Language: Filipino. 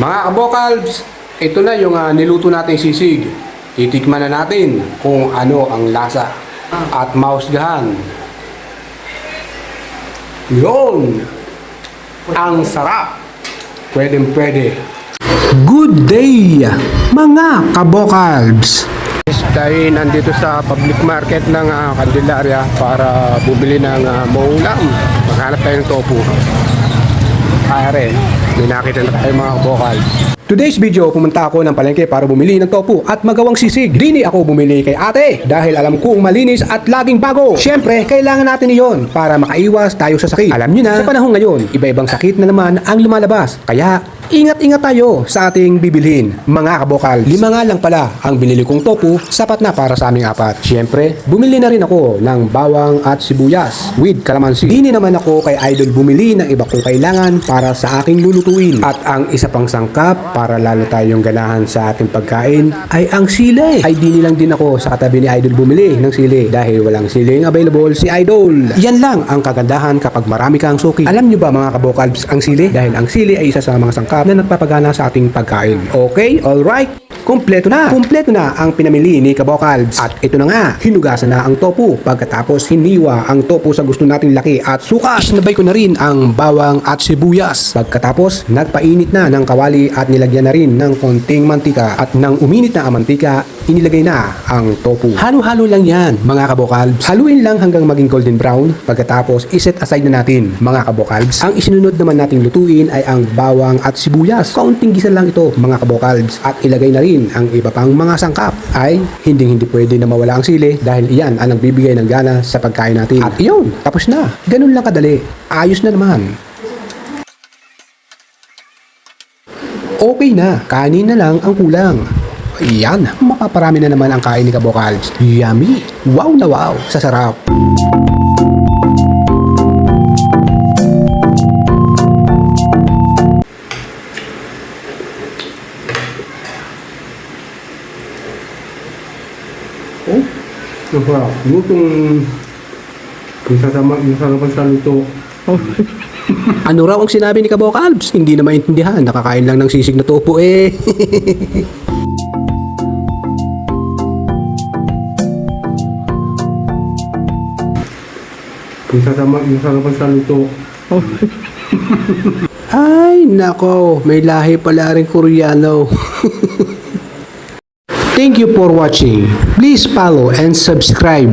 Mga kabokalbs, ito na yung ah, niluto natin sisig. Titikman na natin kung ano ang lasa at mausgahan. Yun! Ang sarap! Pwede pwede. Good day, mga kabokalbs! Tayo nandito sa public market ng ah, Candelaria para bumili ng uh, maulam. Maghanap tayo ng tofu. Pare, may nakita na tayo mga kabokal. Today's video, pumunta ako ng palengke para bumili ng tofu at magawang sisig. Dini ako bumili kay ate dahil alam kong malinis at laging bago. Siyempre, kailangan natin iyon para makaiwas tayo sa sakit. Alam nyo na, sa panahon ngayon, iba-ibang sakit na naman ang lumalabas. Kaya, ingat-ingat tayo sa ating bibilhin, mga kabokal. Lima nga lang pala ang binili kong tofu, sapat na para sa aming apat. Siyempre, bumili na rin ako ng bawang at sibuyas with calamansi. Dini naman ako kay Idol bumili ng iba kong kailangan para sa aking lulutuin. At ang isa pang sangkap para lalo tayong ganahan sa ating pagkain ay ang sili. Ay dini lang din ako sa katabi ni Idol bumili ng sili dahil walang siling available si Idol. Yan lang ang kagandahan kapag marami kang suki. Alam nyo ba mga kabokalbs ang sili? Dahil ang sili ay isa sa mga sangkap na nagpapagana sa ating pagkain. Okay? Alright? Kumpleto na! Kumpleto na ang pinamili ni Kabokalbs. At ito na nga, hinugasan na ang tofu. Pagkatapos hiniwa ang tofu sa gusto nating laki at suka. Sinabay ko na rin ang bawang at sibuyas. Pagkatapos, nagpainit na ng kawali at nilagyan na rin ng konting mantika. At nang uminit na ang mantika, inilagay na ang tofu. Halo-halo lang yan, mga kabokalbs. Haluin lang hanggang maging golden brown. Pagkatapos, iset aside na natin, mga kabokalbs. Ang isinunod naman nating lutuin ay ang bawang at sibuyas. Kaunting gisa lang ito, mga kabokalbs. At ilagay na rin ang iba pang mga sangkap. Ay, hindi hindi pwede na mawala ang sili dahil iyan ang nagbibigay ng gana sa pagkain natin. At iyon, tapos na. Ganun lang kadali. Ayos na naman. Okay na, kanin na lang ang kulang. Yan, mapaparami na naman ang kain ni Kabokals. Yummy! Wow na wow! Sa sarap! Oh, sarap. Lutong... Yung sasama, yung sasama sa luto. ano raw ang sinabi ni Kabokals? Hindi na maintindihan. Nakakain lang ng sisig na topo eh. Yung sasama, yung sasama sa luto. Ay, nako. May lahi pala rin Koreano. Thank you for watching. Please follow and subscribe